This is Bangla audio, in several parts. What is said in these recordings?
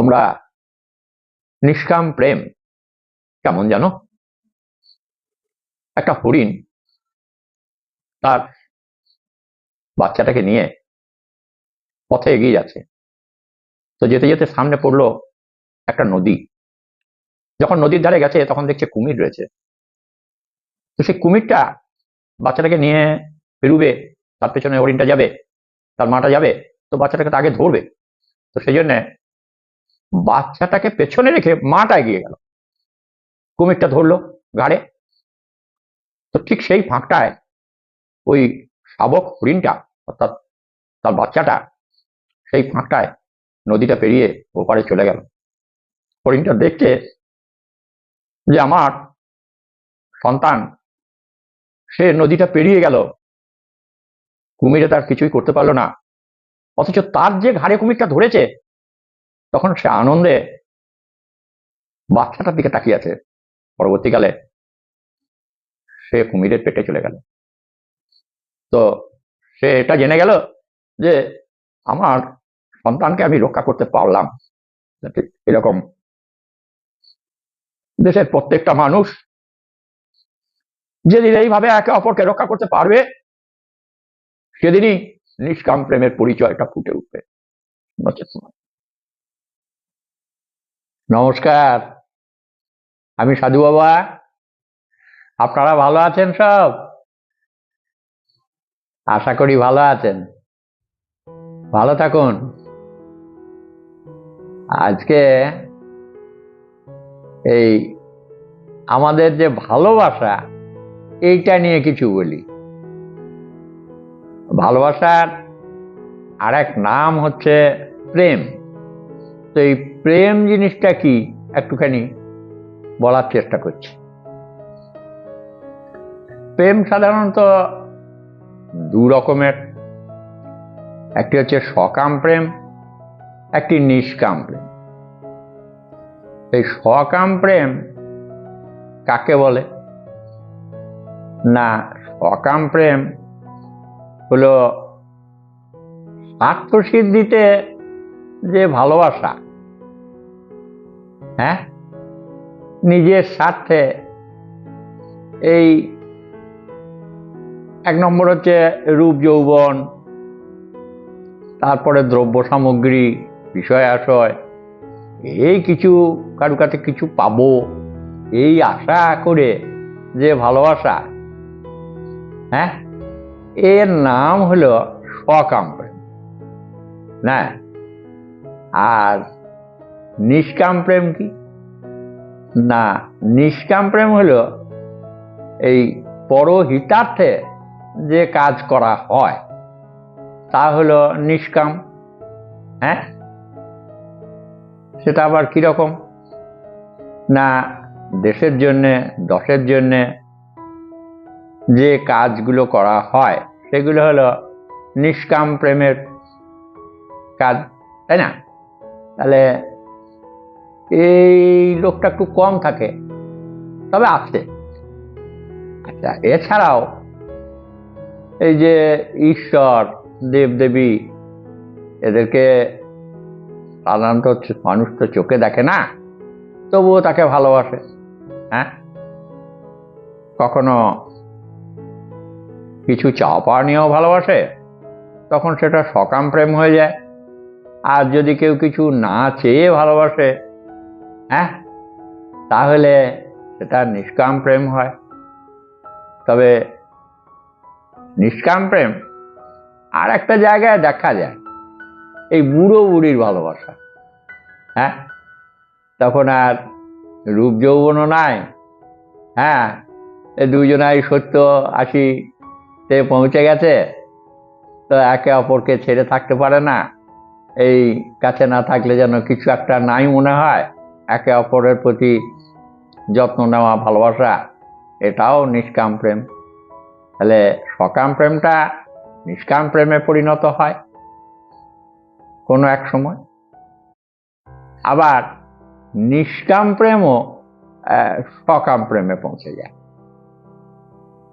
তোমরা নিষ্কাম প্রেম, কেমন জানো? একটা হরিণ তার বাচ্চাটাকে নিয়ে পথে এগিয়ে যাচ্ছে। তো যেতে যেতে সামনে পড়ল একটা নদী। যখন নদীর ধারে গেছে, তখন দেখছে কুমির রয়েছে। তো সেই কুমিরটা বাচ্চাটাকে নিয়ে বেরুবে, তার পেছনে হরিণটা যাবে, তার মাটা যাবে, তো বাচ্চাটাকে তো আগে ধরবে। তো সেই জন্যে বাচ্চাটাকে পেছনে রেখে মাটা এগিয়ে গেল। কুমিরটা ধরলো ঘাড়ে তো ঠিক সেই ফাঁকটায় ওই শাবক হরিণটা, অর্থাৎ তার বাচ্চাটা, সেই ফাঁকটায় নদীটা পেরিয়ে ওপারে চলে গেল। হরিণটা দেখছে যে আমার সন্তান, সে নদীটা পেরিয়ে গেল। কুমিরে তার কিছুই করতে পারল না। অথচ তার যে ঘাড়ে কুমিরটা ধরেছে তখন সে আনন্দে বাচ্চাটার দিকে তাকিয়ে আছে। পরবর্তীকালে সে কুমিরের পেটে চলে গেল। তো সে এটা জেনে গেল যে আমার সন্তানকে আমি রক্ষা করতে পারলাম। এরকম। দেশের প্রত্যেকটা মানুষ যেদিন এইভাবে একে অপরকে রক্ষা করতে পারবে, সেদিনই নিষ্কাম প্রেমের পরিচয়টা ফুটে উঠবে। নমস্কার। আমি সাধু বাবা। আপনারা ভালো আছেন সব? আশা করি ভালো আছেন। ভালো থাকুন। আজকে এই আমাদের যে ভালোবাসা, এইটা নিয়ে কিছু বলি। ভালোবাসার আর এক নাম হচ্ছে প্রেম। তো এই প্রেম জিনিসটা কি? একটুখানি বলার চেষ্টা করছি। প্রেম সাধারণত দু রকমের। একটি হচ্ছে সকাম প্রেম, একটি নিষ্কাম প্রেম। এই সকাম প্রেম কাকে বলে? না, সকাম প্রেম হলো স্বার্থসিদ্ধিতে যে ভালোবাসা হ্যাঁ? নিজের স্বার্থে এই এক নম্বর হচ্ছে রূপ যৌবন, তারপরে দ্রব্য সামগ্রী, বিষয় আশয়, এই কিছু কারু কাছে কিছু পাবো, এই আশা করে যে ভালোবাসা হ্যাঁ? এর নাম হলো প্রেম না? আর নিষ্কাম প্রেম কি? না, নিষ্কাম প্রেম হলো এই পরহিতার্থে যে কাজ করা হয়, তা হলো নিষ্কাম। হ্যাঁ? সেটা আবার কীরকম না, দেশের জন্যে, দশের জন্যে যে কাজগুলো করা হয়, সেগুলো হলো নিষ্কাম প্রেমের কাজ, তাই না? তাহলে এই লোকটা একটু কম থাকে, তবে আছে আচ্ছা এছাড়াও এই যে ঈশ্বর, দেবদেবী, এদেরকে সাধারণত মানুষ তো চোখে দেখে না, তবুও তাকে ভালোবাসে হ্যাঁ? কখনো কিছু পাওয়া নিয়েও ভালোবাসে, তখন সেটা সকাম প্রেম হয়ে যায়। আর যদি কেউ কিছু না চেয়ে ভালোবাসে হ্যাঁ? তাহলে সেটা নিষ্কাম প্রেম হয়। তবে নিষ্কাম প্রেম আর একটা জায়গায় দেখা যায়, এই বুড়ো বুড়ির ভালোবাসা। হ্যাঁ? তখন আর রূপ যৌবনও নাই। হ্যাঁ? দুজনাই সত্য আশিতে পৌঁছে গেছে। তো একে অপরকে ছেড়ে থাকতে পারে না। এই কাছে না থাকলে যেন কিছু একটা নাই মনে হয়। একে অপরের প্রতি যত্ন নেওয়া, ভালোবাসা, এটাও নিষ্কাম প্রেম। তাহলে সকাম প্রেমটা নিষ্কাম প্রেমে পরিণত হয় কোনো এক সময়। আবার নিষ্কাম প্রেমও সকাম প্রেমে পৌঁছে যায়।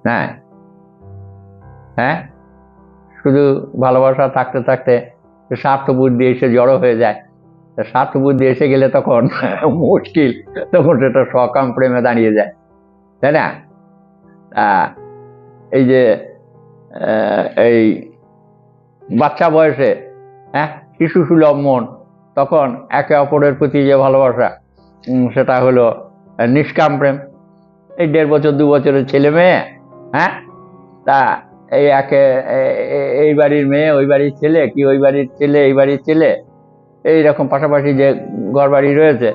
হ্যাঁ? হ্যাঁ? শুধু ভালোবাসা থাকতে থাকতে স্বার্থ বুদ্ধি এসে জড়ো হয়ে যায়। স্বার্থ বুদ্ধি এসে গেলে তখন মুশকিল, তখন সেটা সকাম প্রেমে দাঁড়িয়ে যায়। তাই না? এই যে এই বাচ্চা বয়সে হ্যাঁ? শিশু সুলভ মন, তখন একে অপরের প্রতি যে ভালোবাসা সেটা হলো নিষ্কাম প্রেম। এই দেড় বছর, দু বছরের ছেলে মেয়ে হ্যাঁ? তা এই একে এই বাড়ির মেয়ে, ওই বাড়ির ছেলে, কি ওই বাড়ির ছেলে, এই বাড়ির ছেলে এইরকম পাশাপাশি যে ঘর বাড়ি রয়েছে,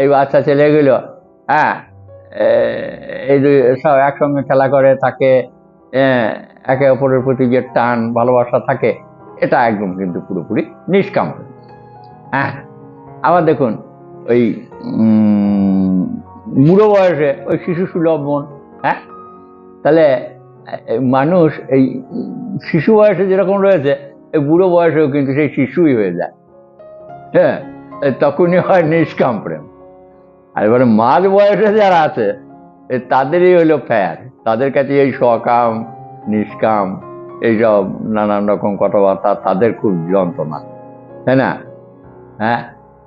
এই বাচ্চা ছেলেগুলো হ্যাঁ এই দুই সব একসঙ্গে খেলা করে থাকে একে অপরের প্রতি যে টান, ভালোবাসা থাকে, এটা একদম কিন্তু পুরোপুরি নিষ্কাম। হ্যাঁ আবার দেখুন, ওই বুড়ো বয়সে ওই শিশু সুলভ মন হ্যাঁ তাহলে মানুষ এই শিশু বয়সে যেরকম রয়েছে, এই বুড়ো বয়সেও কিন্তু সেই শিশুই হয়ে যায়। হ্যাঁ তখনই হয় নিষ্কাম প্রেম আর এবারে মাঝ বয়সে যারা আছে তাদেরই হলো ফ্যার। তাদের কাছে এই সকাম, নিষ্কাম, এইসব নানান রকম কথাবার্তা তাদের খুব যন্ত্রণা। তাই না? হ্যাঁ?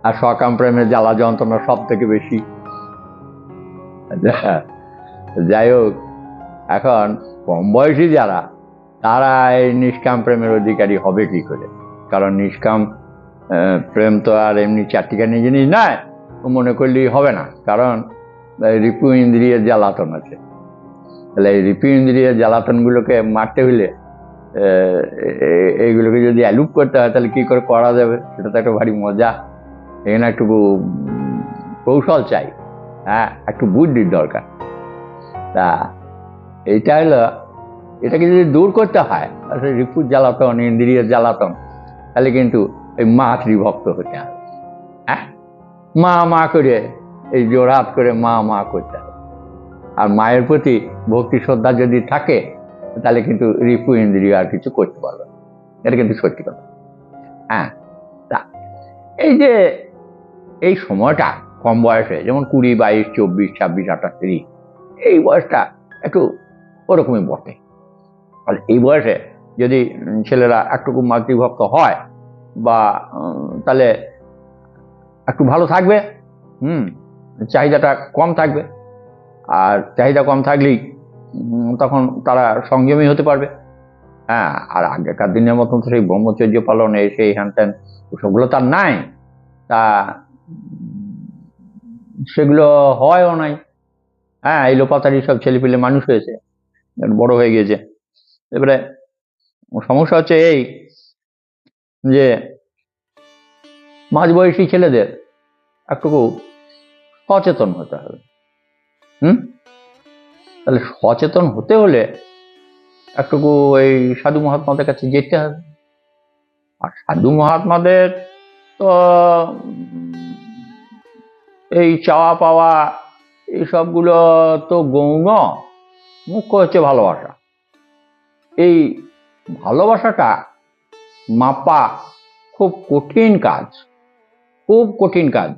আর সকাম প্রেমের জ্বালা যন্ত্রণা সব থেকে বেশি। যাই হোক, এখন কম বয়সী যারা, তারা এই নিষ্কাম প্রেমের অধিকারী হবে কি করে? কারণ নিষ্কাম প্রেম তো আর এমনি চারটিখানি জিনিস নয় মনে করলেই হবে না। কারণ রিপু ইন্দ্রিয়ের জ্বালাতন আছে। তাহলে এই রিপু ইন্দ্রিয়ের জ্বালাতনগুলোকে মারতে হলে এইগুলোকে যদি অ্যালুপ করতে হয়, তাহলে কী করে করা যাবে? সেটা তো একটা ভারী মজা। এখানে একটু কৌশল চাই। হ্যাঁ একটু বুদ্ধির দরকার। তা এইটা হলো, এটাকে যদি দূর করতে হয় রিপুর জ্বালাতন, ইন্দ্রিয়ের জ্বালাতন, তাহলে কিন্তু এই মাতৃভক্ত হতে হবে। হ্যাঁ? মা মা করে, এই জোড়হাত করে মা মা করতে হবে। আর মায়ের প্রতি ভক্তি, শ্রদ্ধা যদি থাকে, তাহলে কিন্তু রিপু, ইন্দ্রিয় আর কিছু করতে পারবে এটা কিন্তু সত্যি কথা। হ্যাঁ? তা, এই যে, এই সময়টা কম বয়সে, যেমন কুড়ি, বাইশ, চব্বিশ, ছাব্বিশ, আঠাশ, তিরিশ, এই বয়সটা একটু ওরকমই বটে। আর এই বয়সে যদি ছেলেরা একটুকু মাতৃভক্ত হয় বা তাহলে একটু ভালো থাকবে, হুম, চাহিদাটা কম থাকবে। আর চাহিদা কম থাকলেই তখন তারা সংযমী হতে পারবে। হ্যাঁ আর আগেকার দিনের মতন সেই ব্রহ্মচর্য পালনে সেই হ্যান ত্যান, ওসবগুলো তার নাই। তা, সেগুলো হয়ও নাই। হ্যাঁ এই লোপাতারি সব ছেলেপিলে মানুষ হয়েছে, বড় হয়ে গিয়েছে। এবারে সমস্যা হচ্ছে এই যে মাঝবয়সী ছেলেদের একটুকু সচেতন হতে হবে। হুম? তাহলে সচেতন হতে হলে একটুকু এই সাধু মহাত্মাদের কাছে যেতে হবে। আর সাধু মহাত্মাদের তো এই চাওয়া পাওয়া এই সবগুলো তো গৌণ, মুখ্য হচ্ছে ভালোবাসা। এই ভালোবাসাটা মাপা খুব কঠিন কাজ। খুব কঠিন কাজ।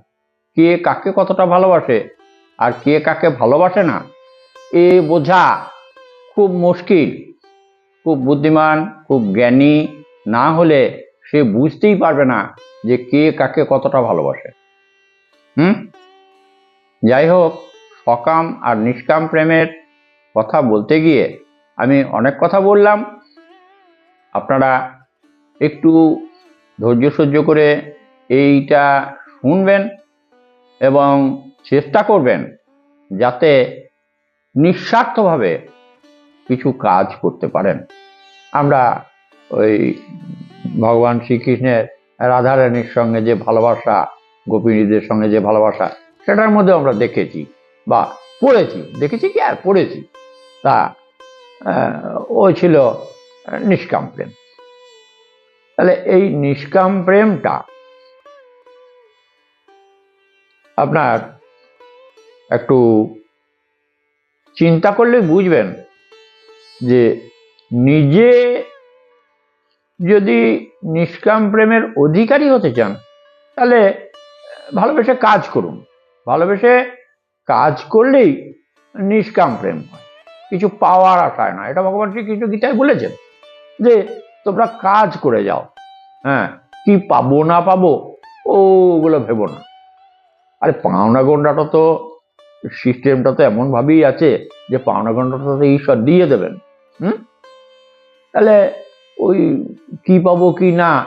কে কাকে কতটা ভালোবাসে আর কে কাকে ভালোবাসে না, এ বোঝা খুব মুশকিল। খুব বুদ্ধিমান, খুব জ্ঞানী না হলে সে বুঝতেই পারবে না যে কে কাকে কতটা ভালোবাসে। হুম? যাই হোক, সকাম আর নিষ্কাম প্রেমের কথা বলতে গিয়ে আমি অনেক কথা বললাম। আপনারা একটু ধৈর্য সহ্য করে এইটা শুনবেন এবং চেষ্টা করবেন যাতে নিঃস্বার্থভাবে কিছু কাজ করতে পারেন। আমরা ওই ভগবান শ্রীকৃষ্ণের রাধারানীর সঙ্গে যে ভালোবাসা গোপিনীদের সঙ্গে যে ভালোবাসা, সেটার মধ্যে আমরা দেখেছি বা পড়েছি। দেখেছি কি আর? পড়েছি। তা ও ছিল নিষ্কাম প্রেম। তাহলে এই নিষ্কাম প্রেমটা আপনার একটু চিন্তা করলে বুঝবেন যে নিজে যদি নিষ্কাম প্রেমের অধিকারী হতে চান, তাহলে ভালোবেসে কাজ করুন। ভালোবেসে কাজ করলেই নিষ্কাম প্রেম হয়। কিছু পাওয়ার আশায় না এটা ভগবান শ্রীকৃষ্ণ গীতায় বলেছেন যে তোমরা কাজ করে যাও। হ্যাঁ কি পাবো না পাবো ওগুলো ভেবো না। আরে পাওনা গন্ডাটা তো সিস্টেমটা তো এমনভাবেই আছে যে পাওনা গন্ডাটা তো ঈশ্বর দিয়ে দেবেন। হুম? তাহলে ওই কি পাবো কি না,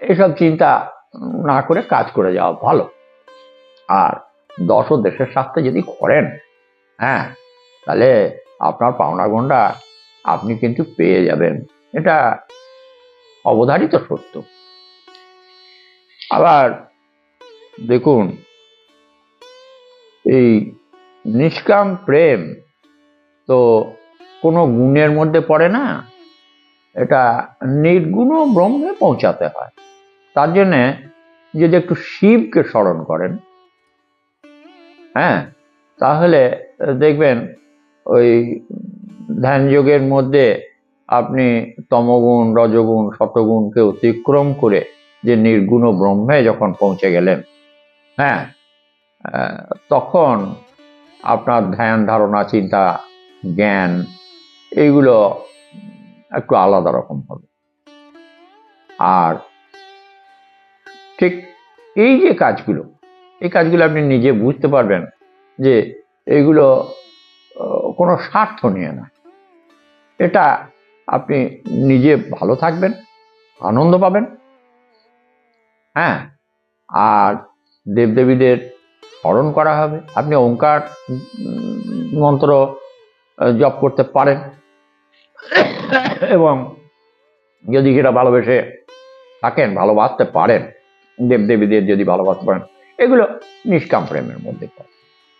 এসব চিন্তা না করে কাজ করে যাওয়া ভালো। আর দশ ও দেশের স্বার্থে যদি করেন হ্যাঁ তাহলে আপনার পাওনা গন্ডা আপনি কিন্তু পেয়ে যাবেন। এটা অবধারিত সত্য। আবার দেখুন, এই নিষ্কাম প্রেম তো কোনো গুণের মধ্যে পড়ে না। এটা নির্গুণ ব্রহ্মে পৌঁছাতে হয়। তার জন্যে যদি একটু শিবকে স্মরণ করেন হ্যাঁ তাহলে দেখবেন ওই ধ্যান যোগের মধ্যে আপনি তমগুণ রজগুণ শতগুণকে অতিক্রম করে যে নির্গুণ ব্রহ্মে যখন পৌঁছে গেলেন হ্যাঁ তখন আপনার ধ্যান ধারণা চিন্তা জ্ঞান এইগুলো একটু আলাদা রকম হবে। আর ঠিক এই যে কাজগুলো এই কাজগুলো আপনি নিজে বুঝতে পারবেন যে এইগুলো আহ, কোনো স্বার্থ নিয়ে না। এটা আপনি নিজে ভালো থাকবেন, আনন্দ পাবেন। হ্যাঁ আর দেবদেবীদের স্মরণ করা হবে। আপনি ওঙ্কার মন্ত্র জপ করতে পারেন। এবং যদি সেটা ভালোবেসে থাকেন, ভালোবাসতে পারেন, দেবদেবীদের যদি ভালোবাসতে পারেন, এগুলো নিষ্কাম প্রেমের মধ্যে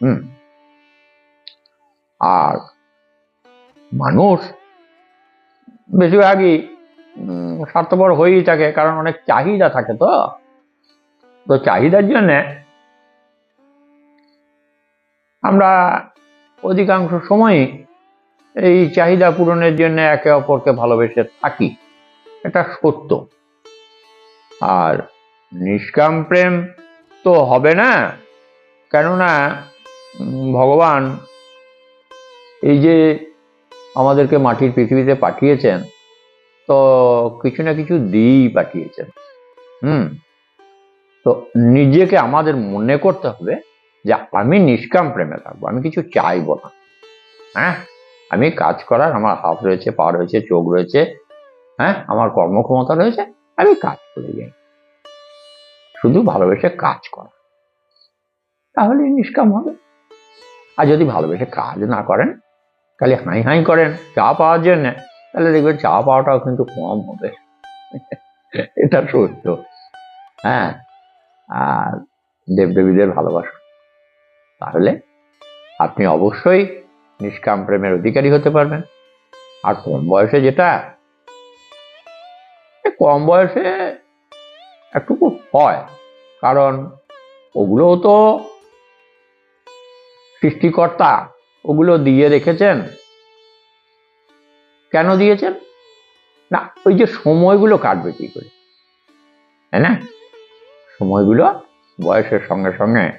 হুম। আর মানুষ বেশিরভাগই স্বার্থপর হয়েই থাকে, কারণ অনেক চাহিদা থাকে তো। তো চাহিদার জন্যে আমরা অধিকাংশ সময়ই এই চাহিদা পূরণের জন্য একে অপরকে ভালোবেসে থাকি। এটা সত্য। আর নিষ্কাম প্রেম তো হবে না, কেননা ভগবান এই যে আমাদেরকে মাটির পৃথিবীতে পাঠিয়েছেন, তো কিছু না কিছু দিয়েই পাঠিয়েছেন। হুম? তো নিজেকে আমাদের মনে করতে হবে যে আমি নিষ্কাম প্রেমে থাকব, আমি কিছু চাইব না। হ্যাঁ? আমি কাজ করার, আমার হাত রয়েছে, পা রয়েছে, চোখ রয়েছে হ্যাঁ? আমার কর্মক্ষমতা রয়েছে, আমি কাজ করে। যাই শুধু ভালোবেসে কাজ করা। তাহলে নিষ্কাম হবে। আর যদি ভালোবেসে কাজ না করেন খালি হাই হাই করেন, চা পাওয়ার জন্য। তাহলে দেখবেন চা পাওয়াটাও কিন্তু কম হবে। এটা সত্য। হ্যাঁ আর দেবদেবীদের ভালোবাসা। তাহলে আপনি অবশ্যই নিষ্কাম প্রেমের অধিকারী হতে পারবেন। আর কম বয়সে যেটা কম বয়সে একটুকু হয়। কারণ ওগুলোও তো সৃষ্টিকর্তা। ওগুলো দিয়ে রেখেছেন? কেন দিয়েছেন? না, ওই যে সময়গুলো কাটবে কি করে? তাই না? সময়গুলো বয়সের সঙ্গে সঙ্গে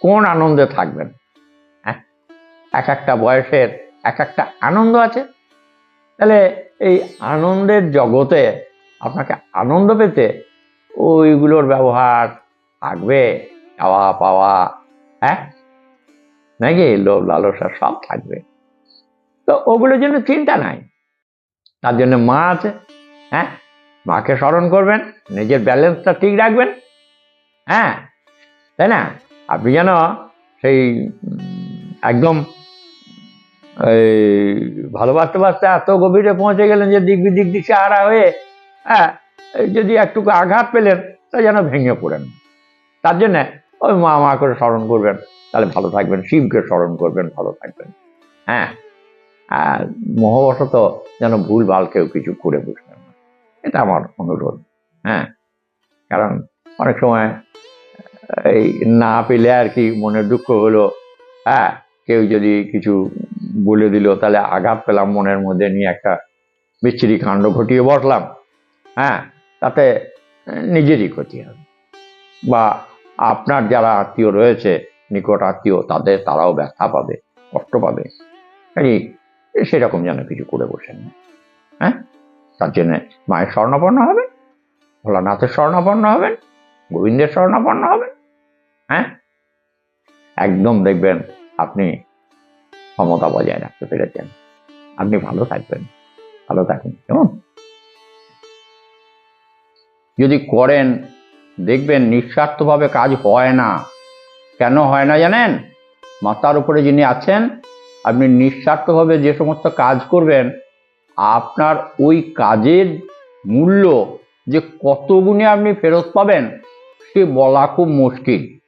কোন আনন্দে থাকবেন? হ্যাঁ? এক একটা বয়সের এক একটা আনন্দ আছে। তাহলে এই আনন্দের জগতে আপনাকে আনন্দ পেতে ওইগুলোর ব্যবহার থাকবে খাওয়া পাওয়া হ্যাঁ? নাকি লোভ, লালসা সব থাকবে। তো ওগুলোর জন্য চিন্তা নাই। তার জন্য মা আছে হ্যাঁ? মাকে স্মরণ করবেন, নিজের ব্যালেন্সটা ঠিক রাখবেন হ্যাঁ? তাই না? আপনি যেন সেই একদম, এই ভালোবাসতে বাসতে এত গভীরে পৌঁছে গেলেন যে দিক বিদিক দিশে হারা হয়ে হ্যাঁ? যদি একটুকু আঘাত পেলেন, তা যেন ভেঙে পড়েন। তার জন্য ওই মা মা করে স্মরণ করবেন, তাহলে ভালো থাকবেন, শিবকে স্মরণ করবেন, ভালো থাকবেন। হ্যাঁ? আর মোহবশত যেন ভুল ভালো কেউ কিছু করে বসবেন না। এটা আমার অনুরোধ। হ্যাঁ? কারণ অনেক সময়, এই না পেলে আর কি মনে দুঃখ হলো। হ্যাঁ? কেউ যদি কিছু বলে দিল, তাহলে আঘাত পেলাম মনের মধ্যে নিয়ে একটা বিচ্ছিরি কাণ্ড ঘটিয়ে বসলাম। হ্যাঁ? তাতে নিজেরই ক্ষতি হবে। বা আপনার যারা আত্মীয় রয়েছে, নিকট আত্মীয়, তাদের তারাও ব্যথা পাবে, কষ্ট পাবে। সেরকম যেন কিছু করে বসেন। না হ্যাঁ? তার জন্য মায়ের স্বর্ণাপন্ন হবেন, ভোলানাথের স্বর্ণাপন্ন হবেন, গোবিন্দের শরণাপন্ন হবেন। হ্যাঁ? একদম দেখবেন আপনি ক্ষমতা বজায় রাখতে পেরেছেন। আপনি ভালো থাকবেন। ভালো থাকুন। কেমন? যদি করেন দেখবেন নিঃস্বার্থভাবে কাজ হয় না। কেন হয় না জানেন? মাথার উপরে যিনি আছেন, আপনি নিঃস্বার্থভাবে যে সমস্ত কাজ করবেন, আপনার ওই কাজের মূল্য যে কত গুণে আপনি ফেরত পাবেন, সে বলা খুব মুশকিল।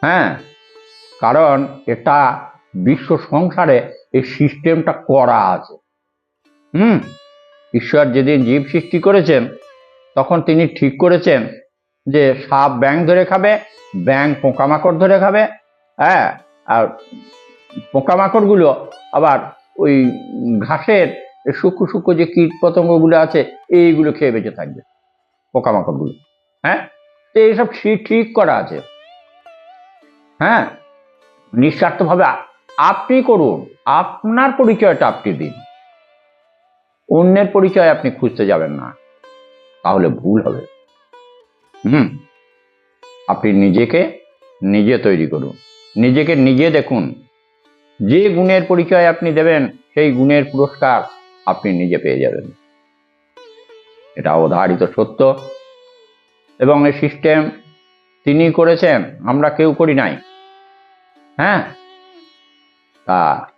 হ্যাঁ? কারণ এটা বিশ্ব সংসারে এই সিস্টেমটা করা আছে। হুম? ঈশ্বর যেদিন জীব সৃষ্টি করেছেন তখন তিনি ঠিক করেছেন যে সাপ ব্যাং ধরে খাবে ব্যাং পোকামাকড় ধরে খাবে হ্যাঁ? আর পোকামাকড়গুলো আবার ওই ঘাসের সূক্ষ্ম সূক্ষ্ম যে কীট পতঙ্গগুলো আছে, এইগুলো খেয়ে বেঁচে থাকবে, পোকামাকড়গুলো হ্যাঁ? তো এইসব ঠিক ঠিক করা আছে। হ্যাঁ? নিঃস্বার্থভাবে আপনি করুন, আপনার পরিচয়টা আপনি দিন। অন্যের পরিচয় আপনি খুঁজতে যাবেন না। তাহলে ভুল হবে। হুম। আপনি নিজেকে নিজে তৈরি করুন। নিজেকে নিজে দেখুন। যে গুণের পরিচয় আপনি দেবেন, সেই গুণের পুরস্কার আপনি নিজে পেয়ে যাবেন। এটা অধারিত সত্য। এবং এই সিস্টেম তিনি করেছেন, আমরা কেউ করি নাই। হ্যাঁ? তা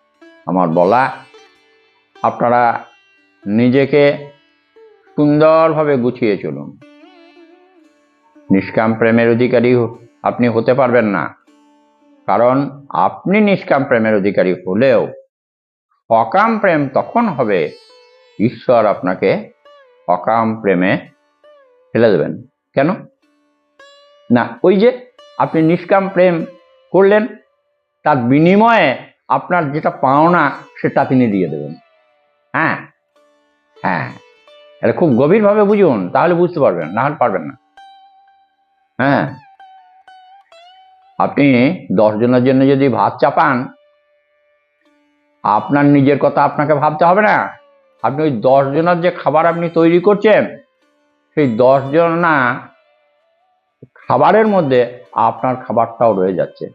আমার বলা, আপনারা নিজেকে সুন্দরভাবে গুছিয়ে চলুন। নিষ্কাম প্রেমের অধিকারী আপনি হতে পারবেন না। কারণ আপনি নিষ্কাম প্রেমের অধিকারী হলেও অকাম প্রেম তখন হবে, ঈশ্বর আপনাকে অকাম প্রেমে ফেলে দেবেন। কেন? না, ওই যে আপনি নিষ্কাম প্রেম করলেন, তার বিনিময়ে আপনার যেটা পাওনা সেটা তিনি দিয়ে দেবেন। হ্যাঁ? হ্যাঁ। এটা খুব গভীরভাবে বুঝুন, তাহলে বুঝতে পারবেন, না পারবেন না। হ্যাঁ? আপনি দশ জনের জন্য যদি ভাত চাপান, আপনার নিজের কথা আপনাকে ভাবতে হবে না। আপনি ওই দশ জনের যে খাবার আপনি তৈরি করছেন, সেই দশ না খাবারের মধ্যে আপনার খাবারটাও রয়ে যাচ্ছে।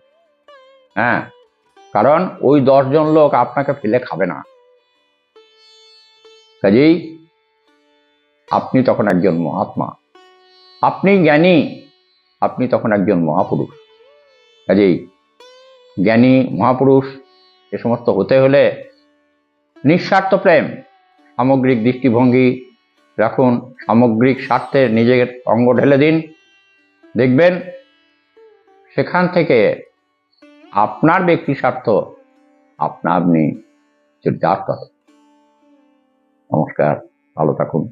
হ্যাঁ? কারণ ওই দশজন লোক আপনাকে ফেলে খাবে না। কাজেই আপনি তখন একজন মহাত্মা। আপনি জ্ঞানী, আপনি তখন একজন মহাপুরুষ। কাজেই জ্ঞানী, মহাপুরুষ, এ সমস্ত হতে হলে নিঃস্বার্থ প্রেম, সামগ্রিক দৃষ্টিভঙ্গি রাখুন, সামগ্রিক স্বার্থে নিজের অঙ্গ ঢেলে দিন। দেখবেন সেখান থেকে আপনার ব্যক্তি স্বার্থ আপনা আপনি চরিতার্থ নমস্কার, ভালো থাকুন।